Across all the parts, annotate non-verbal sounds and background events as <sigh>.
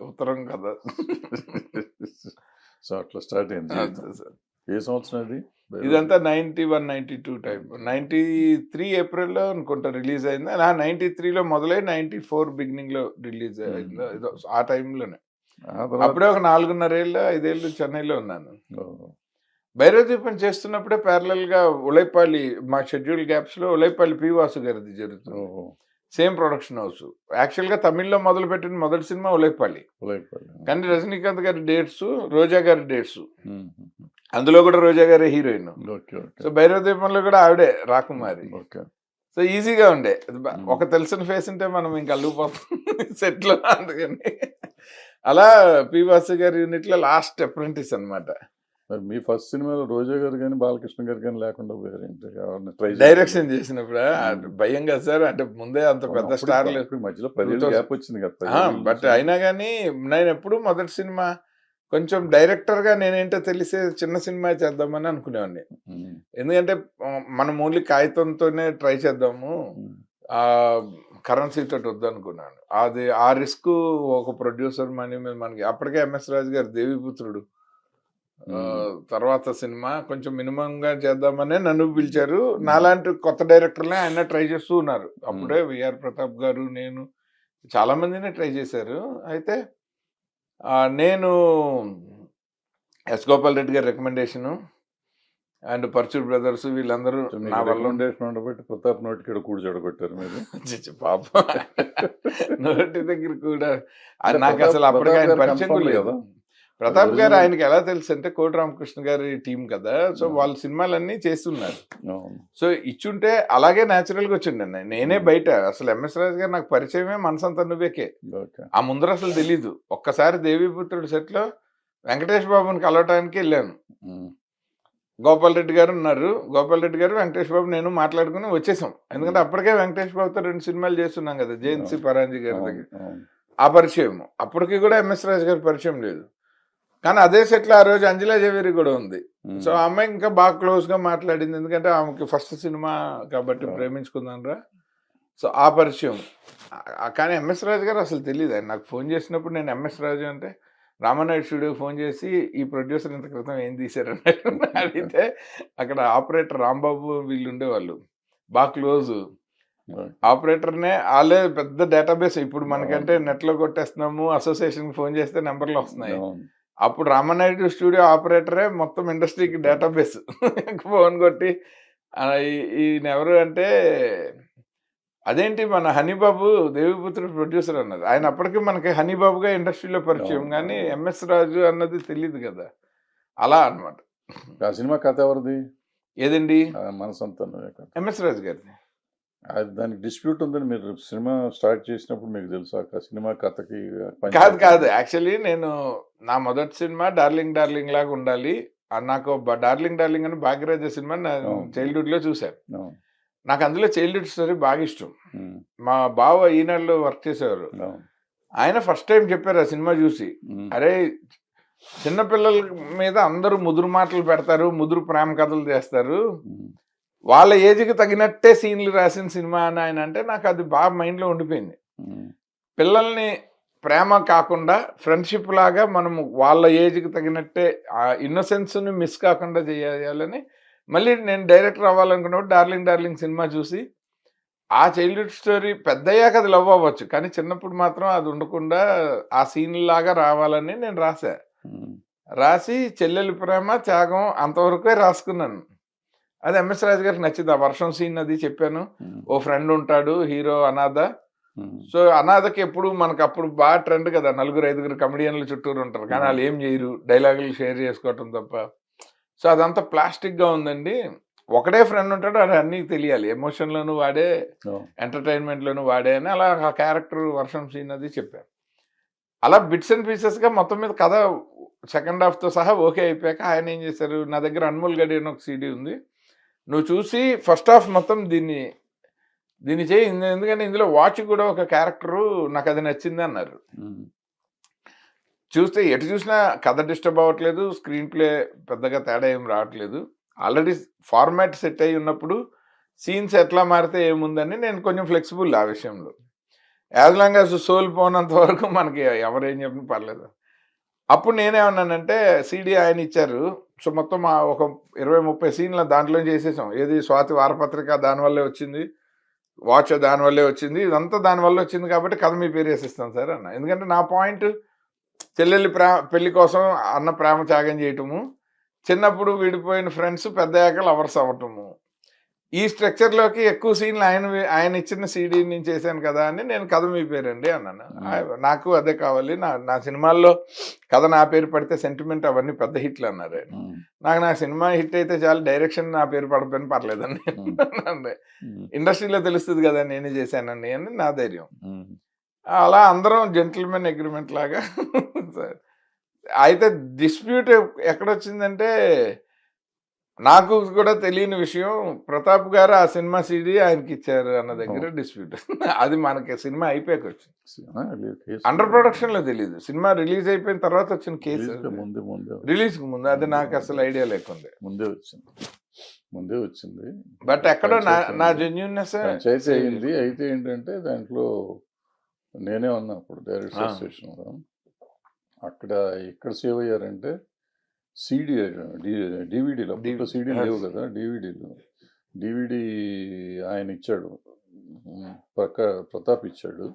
ఉత్తరం కదా. <laughs> సో అట్లా స్టార్ట్ అయింది. ఏ సంవత్సరం అది ఇదంతా ninety one ninety two type ninety three ఏప్రిల్లో అనుకుంటా రిలీజ్ అయింది. నా నైన్టీ త్రీలో మొదలై నైన్టీ ఫోర్ బిగినింగ్లో రిలీజ్ అయింది. Hmm. ఏదో ఆ టైంలోనే ఆ అప్పుడే ఒక నాలుగున్నరేళ్ళు ఐదేళ్ళు చెన్నైలో ఉన్నాను. భైరవదీపం చేస్తున్నప్పుడే parallel గా ఉలైపాలి మా షెడ్యూల్ గ్యాప్స్లో ఉలైపాలి పి వాసు గారిది జరుగుతుంది సేమ్ ప్రొడక్షన్ హౌస్. యాక్చువల్గా తమిళ్ళో మొదలు పెట్టిన మొదటి సినిమా ఉలైపాలి. కానీ రజనీకాంత్ గారి డేట్స్ రోజా గారి డేట్స్. అందులో కూడా రోజా గారి హీరోయిన్. సో భైరవ దీపంలో కూడా ఆవిడే రాకుమారి. ఓకే. సో ఈజీగా ఉండే. ఒక తెలిసిన ఫేస్ ఉంటే మనం ఇంకా అల్లుకుపోతాం <laughs> సెట్లో అందుకని. అలా పి వాసు గారి యూనిట్లో లాస్ట్ అప్రెంటిస్ అన్నమాట. మరి మీ ఫస్ట్ సినిమాలో రోజా గారు కానీ బాలకృష్ణ గారు కానీ లేకుండా పోయారేంటి ఎవరిని ట్రై డైరెక్షన్ చేసినప్పుడు. భయం కదా సార్ అంటే ముందే అంత పెద్ద స్టార్ లేదు మధ్యలో 2000 గ్యాప్ వచ్చింది కదా బట్. అయినా కానీ నేను ఎప్పుడు మొదటి సినిమా కొంచెం డైరెక్టర్గా నేనేంటో తెలిసే చిన్న సినిమా చేద్దామని అనుకునేవాడిని. ఎందుకంటే మనం ఓన్లీ కాగితంతోనే ట్రై చేద్దాము. కరెన్సీ తోటి వద్దనుకున్నాను. అది ఆ రిస్క్ ఒక ప్రొడ్యూసర్ మనీ మీద మనకి అప్పటికే ఎంఎస్ రాజు గారు దేవిపుత్రుడు. తర్వాత సినిమా కొంచెం మినిమం గా చేద్దామనే నన్ను పిలిచారు. నాలాంటి కొత్త డైరెక్టర్లే ఆయన ట్రై చేస్తూ ఉన్నారు. అప్పుడే విఆర్ ప్రతాప్ గారు నేను చాలా మందినే ట్రై చేశారు. అయితే నేను ఎస్ గోపాల్ రెడ్డి గారి రికమెండేషను అండ్ పర్చూర్ బ్రదర్స్ వీళ్ళందరూ నా వల్ల ప్రతాప్ నోటికి కూర్చోడగొట్టారు మీరు. చిచ్చి పాప. నోటి దగ్గర కూడా నాకు అసలు అప్పటికి ఆయన పరిచయం కూడా లేదు? ప్రతాప్ గారు ఆయనకి ఎలా తెలుసు అంటే కోటి రామకృష్ణ గారి టీం కదా. So Hmm. వాళ్ళ సినిమాలన్నీ చేస్తున్నారు. సో ఇచ్చుంటే అలాగే న్యాచురల్గా వచ్చిండి నేనే Hmm. బయట. అసలు ఎంఎస్ రాజు గారు నాకు పరిచయమే మనసంత నువ్వేకే. ఆ ముందర అసలు తెలీదు. ఒక్కసారి దేవీపుత్రుడు సెట్లో వెంకటేష్ బాబుని కలవటానికి వెళ్ళాను. ఉమ్, గోపాల్ రెడ్డి గారు ఉన్నారు. గోపాల్ రెడ్డి గారు వెంకటేష్ బాబు నేను మాట్లాడుకుని వచ్చేసాం. ఎందుకంటే అప్పటికే వెంకటేష్ బాబుతో రెండు సినిమాలు చేస్తున్నాం కదా జయంతి పరాంజీ గారి దగ్గర. ఆ పరిచయం. అప్పటికి కూడా ఎంఎస్ రాజు గారి పరిచయం లేదు. కానీ అదే సెట్లో ఆ రోజు అంజలా జవేరి కూడా ఉంది. సో ఆ అమ్మాయి ఇంకా బాగా క్లోజ్గా మాట్లాడింది. ఎందుకంటే ఆమెకి ఫస్ట్ సినిమా కాబట్టి అవును. ప్రేమించుకుందానరా సో ఆ పరిచయం. కానీ ఎంఎస్ రాజు గారు అసలు తెలియదు ఆయన నాకు ఫోన్ చేసినప్పుడు నేను ఎంఎస్ రాజు అంటే రామనాయుడు స్టూడియో ఫోన్ చేసి ఈ ప్రొడ్యూసర్ ఇంత క్రితం ఏం తీశారని అడిగితే అక్కడ ఆపరేటర్ రాంబాబు వీళ్ళు ఉండేవాళ్ళు. బాగా క్లోజ్. ఆపరేటర్నే వాళ్ళే పెద్ద డేటాబేస్. ఇప్పుడు మనకంటే నెట్లో కొట్టేస్తున్నాము. అసోసియేషన్ ఫోన్ చేస్తే నెంబర్లు వస్తున్నాయి. అప్పుడు రామనాయుడు స్టూడియో ఆపరేటరే మొత్తం ఇండస్ట్రీకి డేటాబేస్. <laughs> ఫోన్ కొట్టి ఈయన ఎవరు అంటే అదేంటి మన హనీబాబు దేవిపుత్రుడు ప్రొడ్యూసర్ అన్నది. ఆయన అప్పటికి మనకి హనీబాబుగా ఇండస్ట్రీలో పరిచయం. కానీ ఎంఎస్ రాజు అన్నది తెలియదు కదా. అలా అన్నమాట. ఆ సినిమా కథ ఎవరిది? ఏదండి? నువ్వే కథ. ఎంఎస్ రాజు గారిది. దానికి డిస్ప్యూట్ ఉందని మీరు సినిమా స్టార్ట్ చేసినప్పుడు మీకు తెలుసు? ఆ సినిమా కథకి కాదు కాదు. యాక్చువల్లీ నేను నా మొదటి సినిమా డార్లింగ్ డార్లింగ్ లాగా ఉండాలి. నాకు డార్లింగ్ డార్లింగ్ అని భాగ్యరాజ సినిమా నా. చైల్డ్హుడ్లో చూశాను. నాకు అందులో చైల్డ్హుడ్ స్టోరీ బాగా ఇష్టం. మా బావ ఈనాడులో వర్క్ చేసేవారు. ఆయన ఫస్ట్ టైం చెప్పారు ఆ సినిమా చూసి. అరే చిన్నపిల్లల మీద అందరూ ముదురు మాటలు పెడతారు ముదురు ప్రేమ కథలు చేస్తారు. వాళ్ళ ఏజ్కి తగినట్టే సీన్లు రాసిన సినిమా అని ఆయన అంటే నాకు అది బాగా మైండ్లో ఉండిపోయింది. పిల్లల్ని ప్రేమ కాకుండా ఫ్రెండ్షిప్ లాగా మనము వాళ్ళ ఏజ్కి తగినట్టే ఆ ఇన్నోసెన్స్ని మిస్ కాకుండా చేయాలని మళ్ళీ నేను డైరెక్టర్ అవ్వాలనుకున్నప్పుడు డార్లింగ్ డార్లింగ్ సినిమా చూసి ఆ చైల్డ్హుడ్ స్టోరీ పెద్దయ్యాక అది లవ్ అవ్వచ్చు. కానీ చిన్నప్పుడు మాత్రం అది ఉండకుండా ఆ సీన్ లాగా రావాలని నేను ఉమ్, రాసి చెల్లెలి ప్రేమ త్యాగం అంతవరకే రాసుకున్నాను. అది ఎంఎస్ రాజు గారికి నచ్చింది. ఆ వర్షం సీన్ అది చెప్పాను. ఉమ్, ఓ ఫ్రెండ్ ఉంటాడు హీరో అనాథ. ఉమ్, సో అనాథకి ఎప్పుడు మనకు అప్పుడు బాగా ట్రెండ్ కదా. నలుగురు ఐదుగురు కమెడియన్లు చుట్టూరు ఉంటారు. కానీ వాళ్ళు ఏం చేయరు. డైలాగులు షేర్ చేసుకోవటం తప్ప. సో అదంతా ప్లాస్టిక్గా ఉందండి. ఒకటే ఫ్రెండ్ ఉంటాడు. అది అన్నీ తెలియాలి. ఎమోషన్లోను వాడే. ఎంటర్టైన్మెంట్లోను వాడే అని అలా ఆ క్యారెక్టర్ వర్షం సీన్ అది చెప్పాను. అలా బిట్స్ అండ్ పీసెస్గా మొత్తం మీద కథ సెకండ్ హాఫ్తో సహా ఓకే అయిపోయాక ఆయన ఏం చేశారు? నా దగ్గర అన్మోల్ గడి అని ఒక సీడీ ఉంది. నువ్వు చూసి ఫస్ట్ హాఫ్ మొత్తం దీన్ని దీన్ని చేయి. ఎందుకంటే ఇందులో వాచ్ కూడా ఒక క్యారెక్టరు నాకు అది నచ్చింది అన్నారు. చూస్తే ఎటు చూసినా కథ డిస్టర్బ్ అవ్వట్లేదు స్క్రీన్ ప్లే పెద్దగా తేడా ఏం రావట్లేదు. ఆల్రెడీ ఫార్మాట్ సెట్ అయి ఉన్నప్పుడు సీన్స్ ఎట్లా మారితే ఏముందని నేను కొంచెం ఫ్లెక్సిబుల్ ఆ విషయంలో. యాజ్ లాంగ్ యాజ్ సోల్ పోనంత వరకు మనకి ఎవరేం చెప్పిన పర్లేదు. అప్పుడు నేనేమన్నానంటే సీడీ ఆయన ఇచ్చారు. సో మొత్తం ఒక ఇరవై ముప్పై సీన్ల దాంట్లో చేసేసాం. ఏది స్వాతి వారపత్రిక దానివల్లే వచ్చింది వాచ్ దానివల్లే వచ్చింది ఇదంతా దానివల్ల వచ్చింది కాబట్టి కథ మీ పేరు వేసిస్తాను సార్ అన్న. ఎందుకంటే నా పాయింట్ చెల్లెలి ప్రేమ పెళ్ళి కోసం అన్న ప్రేమ త్యాగం చేయటము చిన్నప్పుడు విడిపోయిన ఫ్రెండ్స్ పెద్దయ్యాక లవర్స్ అవ్వటము. ఈ స్ట్రక్చర్లోకి ఎక్కువ సీన్లు ఆయన ఆయన ఇచ్చిన సీడీ నుంచి చేశాను కదా అని నేను కథ మీ పేరండి అన్నాను నాకు అదే కావాలి. నా నా సినిమాల్లో కథ నా పేరు పడితే సెంటిమెంట్ అవన్నీ పెద్ద హిట్లు అన్నారు ఆయన. నాకు నా సినిమా హిట్ అయితే చాలు డైరెక్షన్ నా పేరు పడపోయిన పర్లేదండి. <laughs> ఇండస్ట్రీలో తెలుస్తుంది కదా నేనే చేశానండి అని నా ధైర్యం. అలా అందరం జెంటిల్మెన్ అగ్రిమెంట్ లాగా <laughs> అయితే డిస్ప్యూట్ ఎక్కడొచ్చిందంటే నాకు కూడా తెలియని విషయం ప్రతాప్ గారు ఆ సినిమా సీడీ ఆయనకి ఇచ్చారు అన్న దగ్గర డిస్ప్యూట్. <laughs> అది మనకి సినిమా అయిపోయాక వచ్చింది. అండర్ ప్రొడక్షన్లో తెలియదు సినిమా రిలీజ్ అయిపోయిన తర్వాత వచ్చిన కేసు ముందే ముందే రిలీజ్ ముందు. అది నాకు అసలు ఐడియా లేకుండే. ముందే వచ్చింది. ముందే వచ్చింది. బట్ ఎక్కడో నా. జెన్యున్నెస్ పంచాయతీ అయింది అయితే ఏంటంటే దాంట్లో నేనే ఉన్నా అప్పుడు. అసోసియేషన్లో అక్కడ ఎక్కడ సేవ్ అయ్యారంటే సీడీ డివిడీలో అప్పుడు DVD, సీడీ yes. లేవు కదా డివిడీలు. డివిడి ఆయన ఇచ్చాడు. ఉమ్, ప్రక ప్రతాప్ ఇచ్చాడు.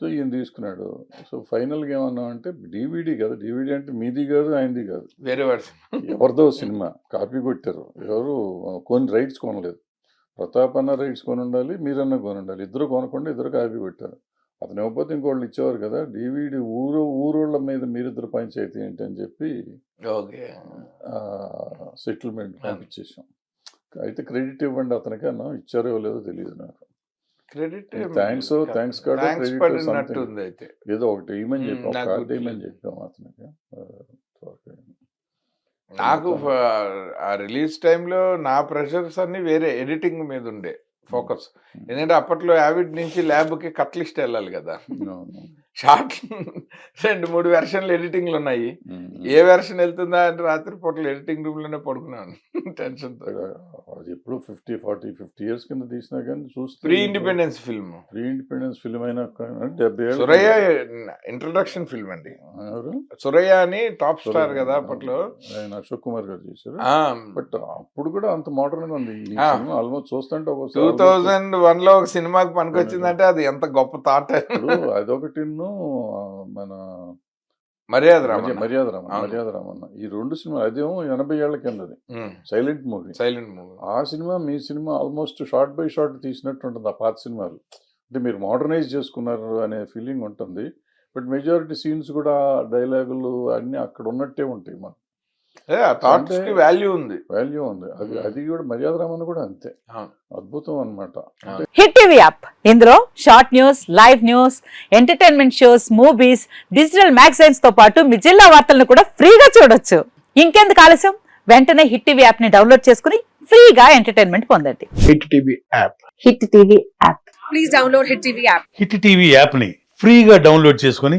సో ఈయన తీసుకున్నాడు. సో ఫైనల్గా ఏమన్నా అంటే డివిడి కదా. డివిడి అంటే మీది కాదు ఆయనది కాదు. వేరే వర్షన్ ఎవరిదో సినిమా. కాపీ కొట్టారు. ఎవరు కొన్ని రైట్స్ కొనలేదు. ప్రతాప్ అన్న రైట్స్ కొని ఉండాలి మీరన్న కొని ఉండాలి ఇద్దరు కొనకుండా ఇద్దరు కాపీ కొట్టారు. అతను ఇవ్వకపోతే ఇంకోళ్ళు ఇచ్చేవారు కదా డివిడి ఊరు ఊరోళ్ళ మీద మీరిద్దరు పంచాయతీ ఏంటి అని చెప్పి ఓకే. సెటిల్మెంట్ పంపించేసాం అయితే క్రెడిట్ ఇవ్వండి అతనికి అన్న ఇచ్చారో లేదో తెలియదు నాకు. Credit thanks something. ఉంది అయితే ఏదో ఒకటి మ్మ్, చెప్పాం నాకు కార్డు. ఇవ్వమని చెప్పాం అతనికి. నాకు ఆ రిలీజ్ టైంలో నా ప్రెషర్స్ అన్ని వేరే ఎడిటింగ్ మీద ఉండే. ఫోకస్. ఎందుకంటే అప్పట్లో యావిడ్ నుంచి ల్యాబ్కి కట్ లిస్ట్ వెళ్ళాలి కదా. షార్ట్ రెండు మూడు వెర్షన్లు ఎడిటింగ్లు ఉన్నాయి. ఏ వెర్షన్ వెళ్తుందా అంటే రాత్రి పూటలు ఎడిటింగ్ రూమ్లోనే పడుకున్నాను. <laughs> టెన్షన్తో. అది ఎప్పుడు ఫిఫ్టీ ఫార్టీ ఫిఫ్టీ ఇయర్స్ కింద తీసినా కానీ చూస్తే pre independence film pre independence film అయినా డెబ్బై సురయ్య ఇంట్రొడక్షన్ ఫిల్మ్ అండి? సురయ్య అని టాప్ స్టార్ కదా అప్పట్లో. ఆయన అశోక్ కుమార్ గారు చేశారు. బట్ అప్పుడు కూడా అంత మోడర్న్గా ఉంది ఆల్మోస్ట్ చూస్తుంటే టూ ఒకసారి థౌజండ్ వన్లో ఒక సినిమాకి పనికొచ్చిందంటే అది. ఎంత గొప్ప థాట్. ఇప్పుడు <laughs> అదొకటి మన మర్యాద మర్య- రామన్న మర్యాద రామన్ అవును. మర్యాద రామన్న ఈ రెండు సినిమా అదేమో ఎనభై ఏళ్ళ కిందది. Silent movie. Silent movie. ఆ సినిమా మీ cinema almost short by short తీసినట్టు ఉంటుంది ఆ పాత సినిమాలు. అంటే మీరు మోడర్నైజ్ చేసుకున్నారు అనే ఫీలింగ్ ఉంటుంది. బట్ మెజారిటీ సీన్స్ కూడా డైలాగులు అన్నీ అక్కడ ఉన్నట్టే ఉంటాయి మన థాట్స్కి వాల్యూ ఉంది. వాల్యూ ఉంది. అది అది కూడా మర్యాద రామన్ కూడా అంతే. అవును. అద్భుతం అనమాట హిట్ టీవీ యాప్ ఇందులో short news live news entertainment shows movies digital మ్యాగజైన్స్తో పాటు మీ జిల్లా వార్తలను కూడా ఫ్రీగా చూడొచ్చు. ఇంకెందుకు ఆలస్యం? వెంటనే హిట్ టీవీ యాప్ని డౌన్లోడ్ చేసుకుని ఫ్రీగా ఎంటర్టైన్మెంట్ పొందండి. Hit TV app Hit TV app please download Hit TV app. Hit TV యాప్ని ఫ్రీగా డౌన్లోడ్ చేసుకొని